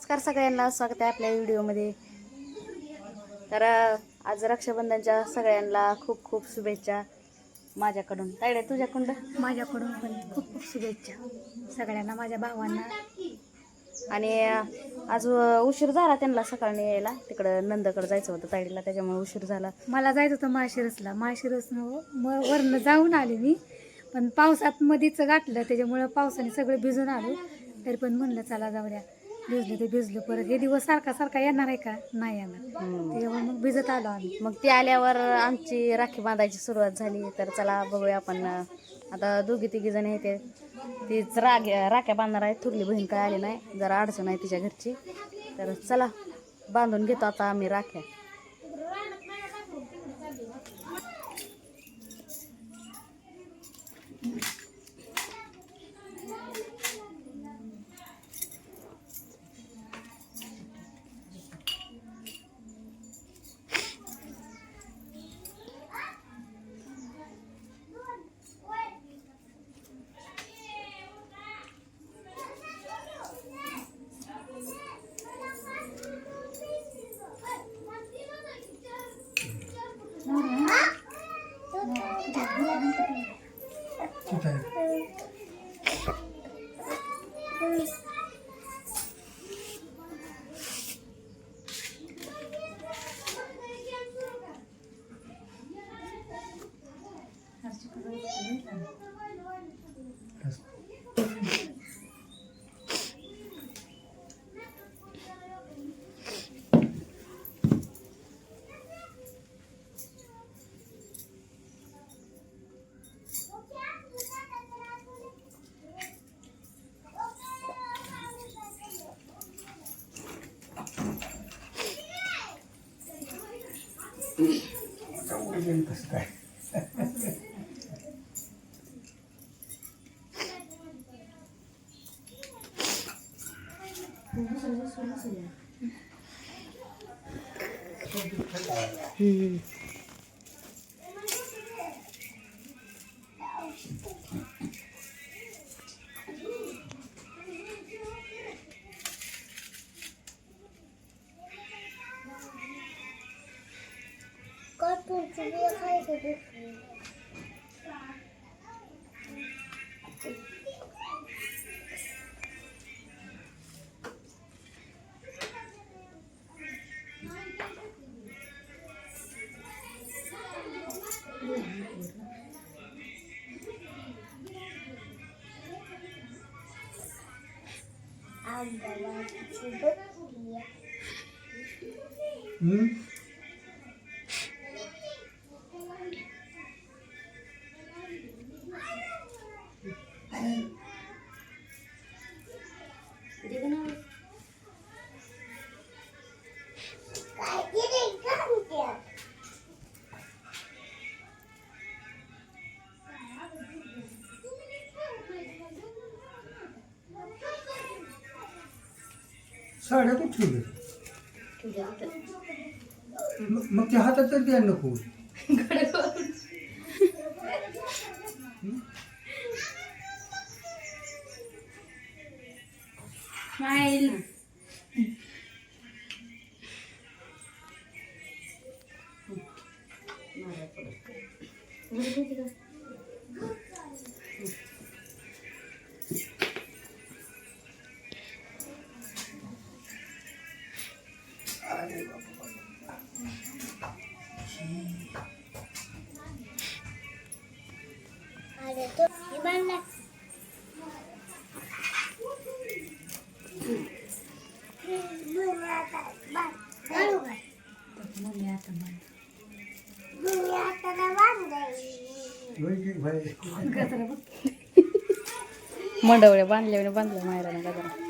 नमस्कार सगळ्यांना स्वागत आहे आपल्या व्हिडिओमध्ये. तर आज रक्षाबंधनच्या सगळ्यांना खूप खूप शुभेच्छा माझ्याकडून. तायडे तुझ्याकडून? माझ्याकडून पण खूप खूप शुभेच्छा सगळ्यांना माझ्या भावांना. आणि आज उशीर झाला त्यांना सकाळी यायला. तिकडं नंदकडं जायचं होतं तायडीला त्याच्यामुळे उशीर झाला. मला जायचं होतं माळशिरसला. माळशिरसनं म वरनं जाऊन आले मी. पण पावसात मध्येच गाठलं त्याच्यामुळं पावसाने सगळं भिजून आलो. तरी पण म्हणलं चला जाऊ द्या भिजलं ते भिजलं परत हे दिवस सारखा सारखा येणार आहे का? नाही येणार. त्याच्यामुळे मग भिजत आलो आम्ही. मग ती आल्यावर आमची राखी बांधायची सुरुवात झाली. तर चला बघूया आपण आता दोघी तिघी जण येते तीच राग राख्या बांधणार आहे थुरली बहीण काय आली नाही जरा अडचण आहे तिच्या घरची. तर चला बांधून घेतो आता आम्ही राख्या. पाहिजे कसं काय 嗯. साड्या कुठे मग मग ते हातात तर द्यायला नको. मंडवळ्या बांधल्या बांधल्या मायराने गजरा.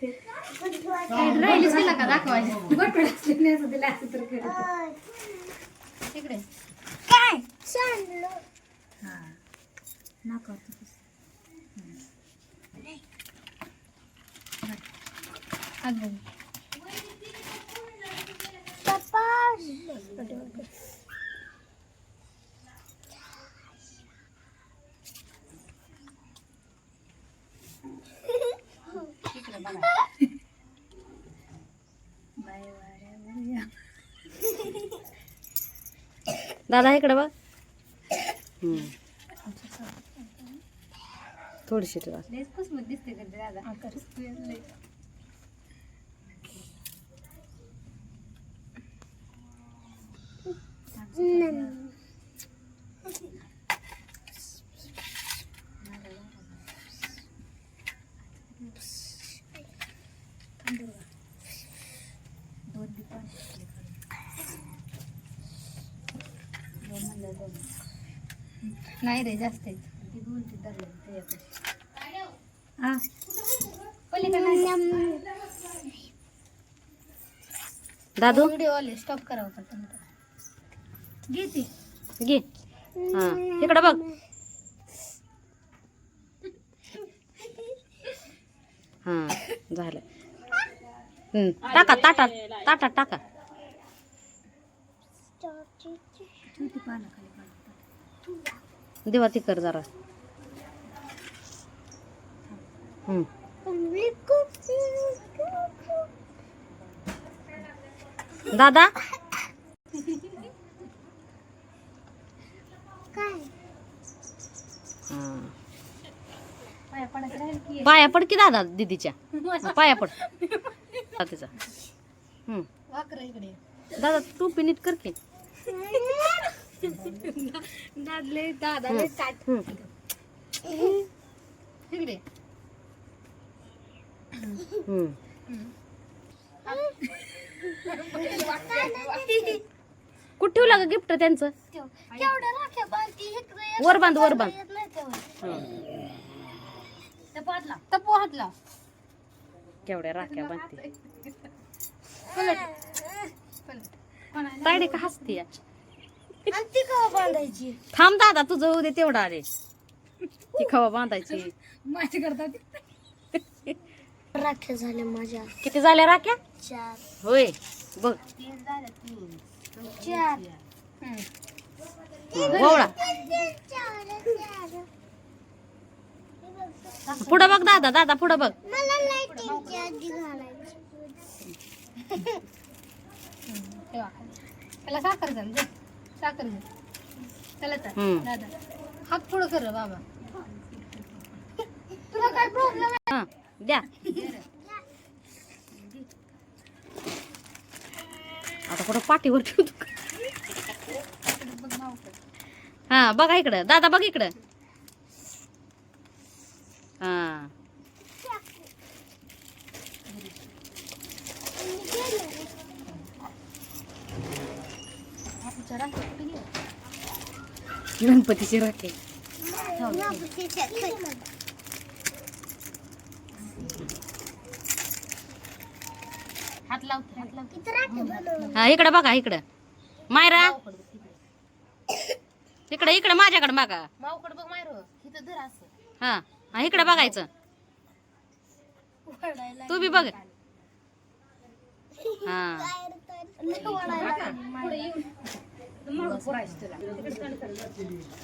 राहिलीच तिला का दाखवायची बटवड असले नाही असं तिला असं तर करत. तिकडे हा नाकावरती पुस. अगं दादा इकडे बघ थोडीशी ठेवा लयच कुसमत दिसते का ते दादा लय. दोन बी पाणी टाकले खाली. दोन म्हणलं दोन. नाही रे जास्त. दादू? व्हिडिओ आले स्टॉप करावं का तुम्ही घे ती. घे. हा. इकडे बघ. हा झालं. टाका ताटात ताटात टाका. छोटी पानं खाली पानं देवा ती कर जरा. हम्म. दादा? हा. पाया पड की दादा दीदीच्या? पाया पड. तिचा. दादा तू पिनीट कर की. दादले दादाले. इकडे हम्म. कुठं ठेवलं ग गिफ्ट त्यांचं? केवढ्या राख्या बांधती इकडे वर बांध वर बांध. टपू टपू केवढ्या राख्या बांधते. पलट. पलट. कोणाला तायडे का हसते ती कवा बांधायची? थांब दादा तुझं उद्या तेवढा आले. ती खवा बांधायची? माझी करतात राख्या झाल्या माझ्या. किती झाल्या राख्या? चार. होय बघ. चार. गोवळा पुढं बघ दादा दादा पुढं बघ. मला लाईटिंगची आधी घालायची. तेव्हा त्याला साखर घाल दे साखर तर. हम्म. दादा. हात पुढं कर रे बाबा. तुला काय प्रॉब्लेम हा द्या. आता कुठं पाठीवर ठेवतो? हा बघा इकडं. दादा बघ इकडं हा गणपतीची राखे हात हात हा इकडं बघा इकडं. मायरा. इकडं इकडं माझ्याकडं बघा माऊकडे बघ मायरो इथं धर असं. हा हा इकडं बघायचं. तू बी बघ. हा.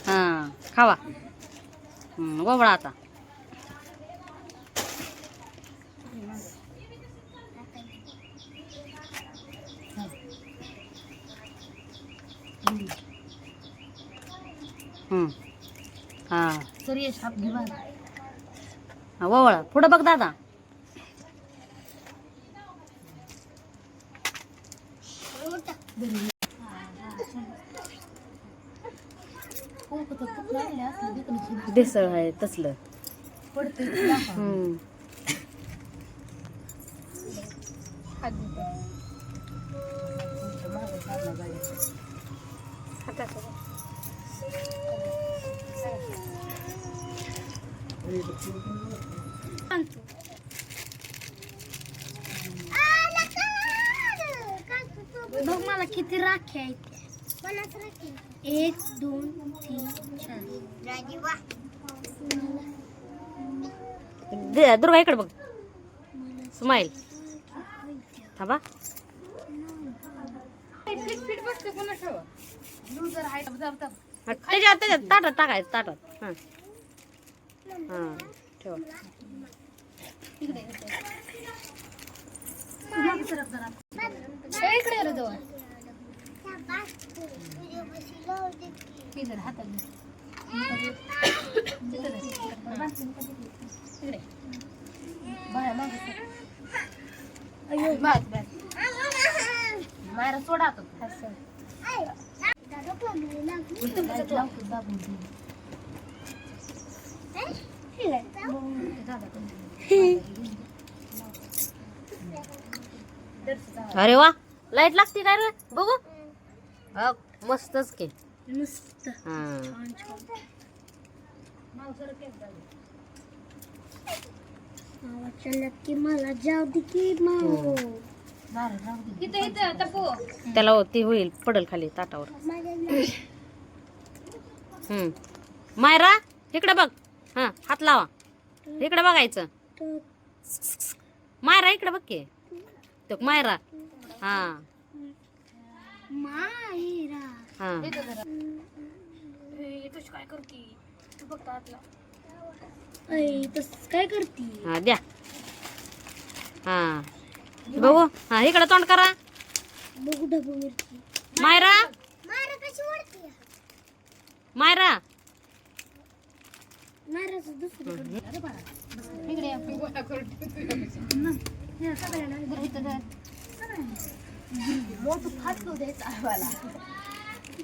हा खावा. गोबळा आता. हम्म. ओवळा पुढं बघ दादा. देसळ आहे तसलं. हम्म. बघ मला किती राखी आहेत. एक दोन तीन चार. दुर्गा इकडे बघ. स्माईल थांबा. हा, त्याच्यात त्याच्यात ताटात टाकायचं ताटात. हां. हां ठेवा. सोडा अरे वा लाइट लागते काय रे? बघू. अ, मस्तच के मस्त हा. चला की मला जाऊ दे की माऊ त्याला हो, ती होईल पडल खाली ताटावर. हम्म. मायरा इकडे बघ. हा हात लावा. इकडे बघायचं. मायरा इकडे बघ की. तो मायरा. हा. मायरा. हा. ऐ तस काय करती? हा द्या. हा. बघू. हा इकडे तोंड करा. बघू ढबू मिरची. मायरा? मायरा कशी मायरा? दुसरं इकडे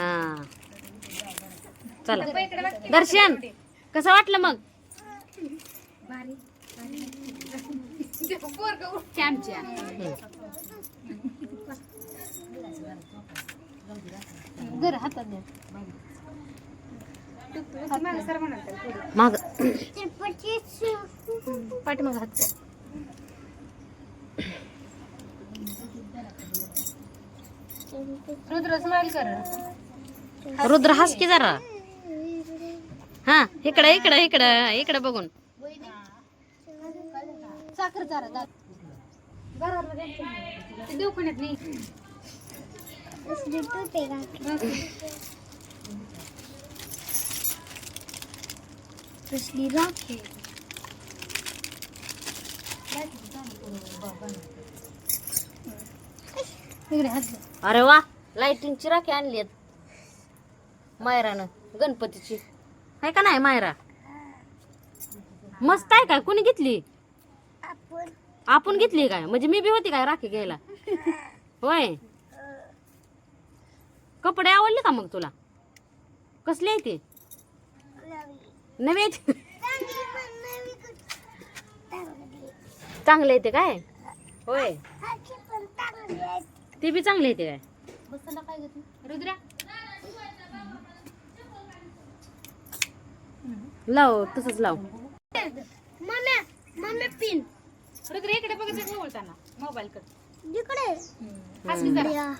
हा. चला. दर्शन कसं वाटलं मग? मग. पाठीमाग हात. रुद्र हास की जरा. हा इकडं इकडं इकडं इकडं बघून. साखर चारा कसली राख इकडे. अरे वा लाइटिंगची राखी आणली मायरानं गणपतीची. आहे का नाही मायरा? मस्त आहे काय? कोणी घेतली? आपण. आपण घेतली काय? म्हणजे मी बी होती काय राखी घ्यायला? होय. कपडे आवडले का मग तुला? कसले ते? नवे? चांगले येते काय? होय. ते बी चांगले येते काय? बसायला काय घेतो रुद्रा लाव तसंच लाव. पिन. रुद्रा इकडे बघत बोलताना मोबाईल कडे इकडे. हास की जरा.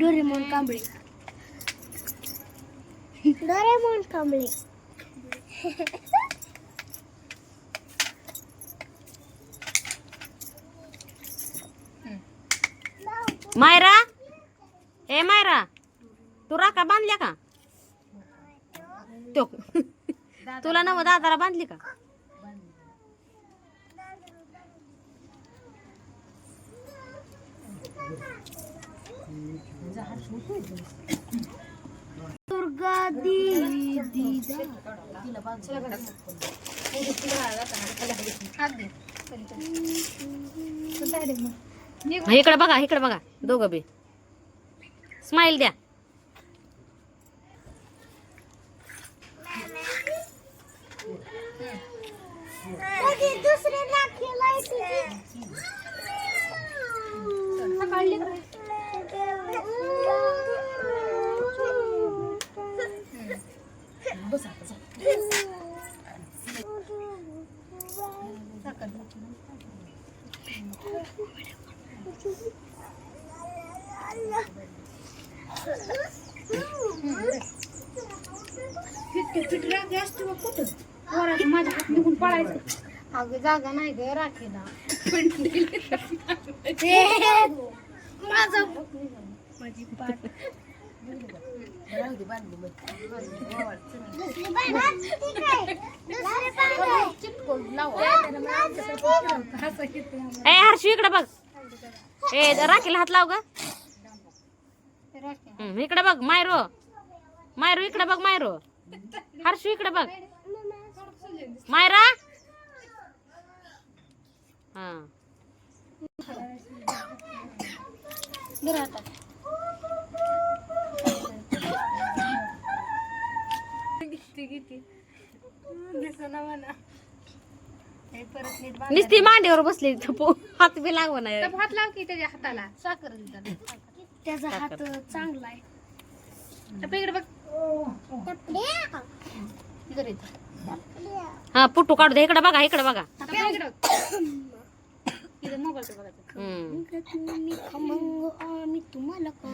डोरेमोन कांबळे. डोरेमोन कांबळे मायरा? ए मायरा तू राखा बांधल्या का? तो तुला नव दादाला बांधली का? इकडे बघा इकडे बघा दोघं बी. स्माइल द्या. दुसरे लाईटीची माझ्या हात निघून पळायचं अगं जागा नाही ग राखीला ए हर्षू इकडे बघ. ए राखीला हात लाव हम्म, इकडे बघ मायरो. मायरो इकडे बघ मायरो. हर्षू इकडे बघ. मायरा? हा. नुसती मांडीवर बसली पो- हात बी लागव नाही हात लाव की त्याच्या हाताला. साखर त्याचा हात चांगला आहे. इकडे बघ. हा पुट्टू काढू दे. इकडे बघा इकडे बघा. इकडे. मोबाईल बघायचं. हम्म. तुम्ही खमंग आम्ही तुम्हाला का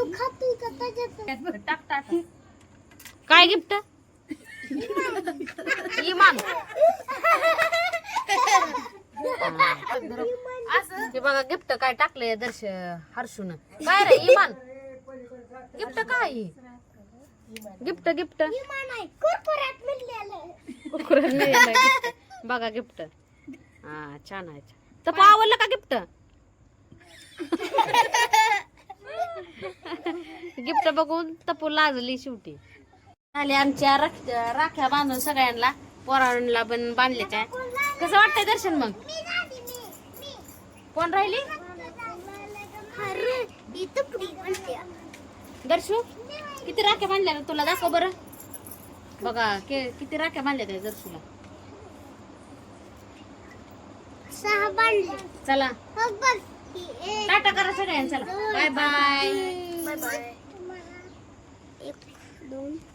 त्याच्यात? टाक टाक काय गिफ्ट? इमान. बघा गिफ्ट काय टाकलंय दर्श हर्षून. काय रे इमान? गिफ्ट काय? Gift gift. बघा गिफ्ट. हा छान आहे तर आवडलं का गिफ्ट? गिफ्ट बघून तपू लाजली शेवटी. आले आमच्या राख- राख्या बांधून सगळ्यांना. पोरांना पण बांधल्याच्या आहे. कसं वाटतंय दर्शन मग? कोण राहिली? ही दर्शू किती राख्या बांधल्या रे तुला? दाखव बरं. बघा के- किती राख्या बांधल्या त्या दर्शूला. सहा बांधले. चला. टाटा करा सगळ्यांना चला. Bye bye bye Perdão.